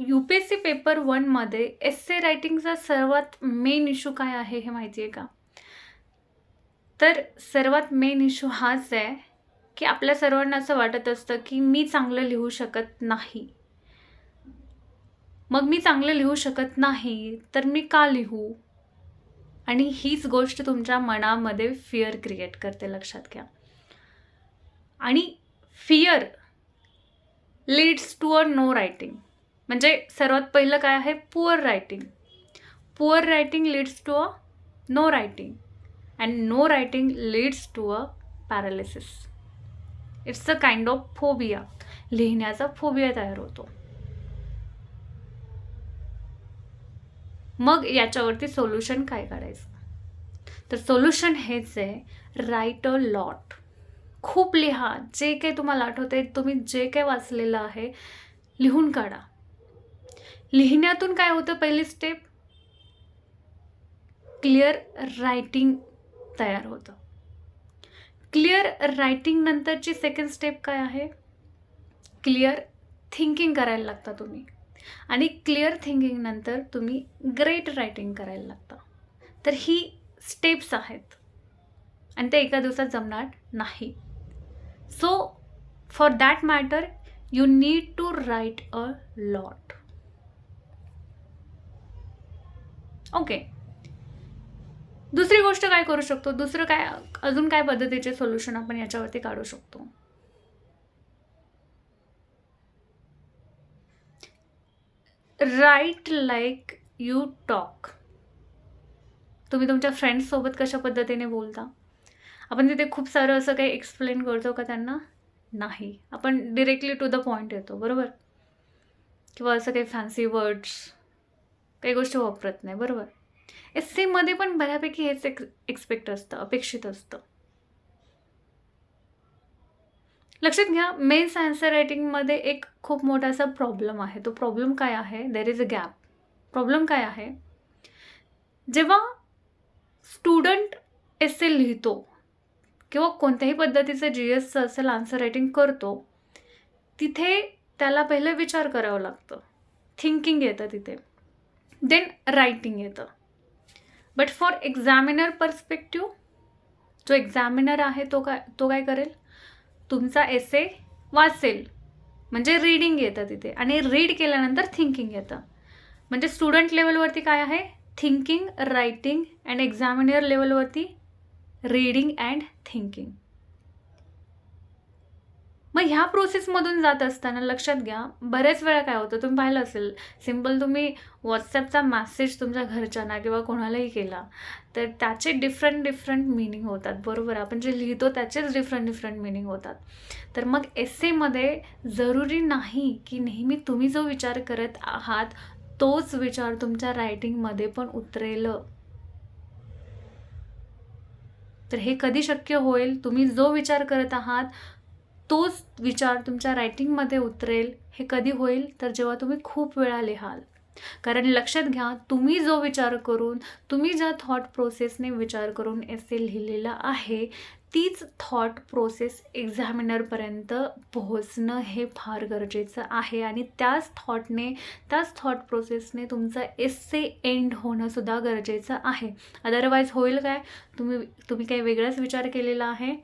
U P S C paper वनमध्ये essay रायटिंगचा सर्वात मेन इश्यू काय आहे हे माहिती आहे का? तर सर्वात मेन इश्यू हाच आहे की आपल्या सर्वांना असं वाटत असतं की मी चांगलं लिहू शकत नाही. मग मी चांगलं लिहू शकत नाही तर मी का लिहू? आणि हीच गोष्ट तुमच्या मनामध्ये फिअर क्रिएट करते लक्षात घ्या. आणि fear leads to a no writing म्हणजे सर्वात पहिलं काय आहे? Poor writing poor writing leads to a no writing and no writing leads to a paralysis it's a kind of phobia लिहिण्याचा फोबिया तयार होतो. मग याच्यावरती सोल्युशन काय काढायचं? तर सोल्युशन हेच आहे राईट अ लॉट खूप लिहा. जे काही तुम्हाला आठवते तुम्ही जे काही वाचलेलं आहे लिहून काढा. लिहिण्यातून काय होतं पहिली स्टेप क्लिअर रायटिंग तयार होतं. क्लिअर रायटिंग नंतरची सेकंड स्टेप काय आहे? क्लिअर थिंकिंग करायला लागता तुम्ही. आणि क्लिअर थिंकिंग नंतर तुम्ही ग्रेट रायटिंग करायला लागता. तर ही स्टेप्स आहेत. आणि ते एका दिवसात जमणार नाही. So for that matter you need to write a lot okay. दुसरी गोष्ट काय करू शकतो? दुसरं काय अजून काय पद्धतीचे सोल्युशन आपण याच्यावरती काढू शकतो? राईट लाईक यू टॉक तुम्ही तुमच्या फ्रेंड्ससोबत कशा पद्धतीने बोलता? आपण तिथे खूप सारं असं काही एक्सप्लेन करतो का त्यांना? नाही. आपण डिरेक्टली टू द पॉईंट येतो बरोबर? किंवा असं काही फॅन्सी वर्ड्स काही गोष्ट वापरत नाही बरोबर? एस सीमध्ये पण बऱ्यापैकी हेच एक्स एक्सपेक्ट असतं अपेक्षित असतं. लक्षात घ्या मेन्स आन्सर रायटिंगमध्ये एक खूप मोठा असा प्रॉब्लेम आहे. तो प्रॉब्लेम काय आहे? There is a gap problem काय आहे? जेव्हा स्टुडंट एस ए लिहितो किंवा कोणत्याही पद्धतीचं जी एसचं असेल आन्सर रायटिंग करतो तिथे त्याला पहिलं विचार करावं लागतं. थिंकिंग येतं तिथे. देन रायटिंग येतं. बट फॉर एक्झामिनर पर्स्पेक्टिव्ह जो एक्झामिनर आहे तो काय तो काय करेल? तुमचा एसे वाचेल. म्हणजे रीडिंग येतं तिथे. आणि रीड केल्यानंतर थिंकिंग येतं. म्हणजे स्टुडंट लेवलवरती काय आहे? थिंकिंग रायटिंग अँड एक्झामिनर लेवलवरती रीडिंग अँड थिंकिंग मग ह्या प्रोसेसमधून जात असताना लक्षात घ्या बरेच वेळा काय होतं तुम्ही पाहिलं असेल सिंपल तुम्ही व्हॉट्सॲपचा मॅसेज तुमच्या घरच्यांना किंवा कोणालाही केला तर त्याचे डिफरंट डिफरंट मिनिंग होतात बरोबर आपण जे लिहितो त्याचेच डिफरंट डिफरंट मिनिंग होतात. तर मग एसेमध्ये जरुरी नाही की नेहमी तुम्ही जो विचार करत आहात तोच विचार तुमच्या रायटिंगमध्ये पण उतरेल. तर हे कधी शक्य होईल? तुम्ही जो विचार करत आहात तोच विचार तुमच्या रायटिंगमध्ये उतरेल हे कधी होईल? तर जेव्हा तुम्ही खूप वेळा लिहाल. कारण लक्षात घ्या तुम्ही जो विचार करून तुम्ही ज्या थॉट प्रोसेसने विचार करून एसे लिहिलेला आहे तीच थॉट प्रोसेस एक्झामिनरपर्यंत पोहोचणं हे फार गरजेचं आहे. आणि त्याच थॉटने त्याच थॉट प्रोसेसने तुमचं एस्से एंड होणंसुद्धा गरजेचं आहे. अदरवाईज होईल काय? तुम्ही तुम्ही काही वेगळाच विचार केलेला आहे?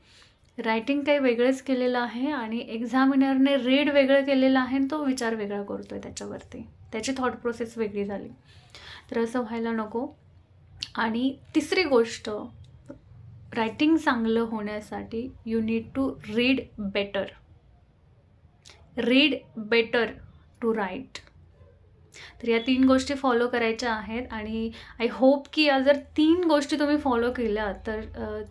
रायटिंग काही वेगळंच केलेलं आहे आणि एक्झामिनरने रीड वेगळं केलेलं आहे आणि तो विचार वेगळा करतो आहे त्याच्यावरती. त्याची थॉट प्रोसेस वेगळी झाली. तर असं व्हायला नको. आणि तिसरी गोष्ट रायटिंग चांगलं होण्यासाठी you need to read better read better to write तर या तीन गोष्टी फॉलो करायच्या आहेत आणि आय होप की या जर तीन गोष्टी तुम्ही फॉलो केल्या तर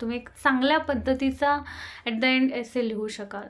तुम्ही एक चांगल्या पद्धतीचा ॲट द एंड एसे लिहू शकाल.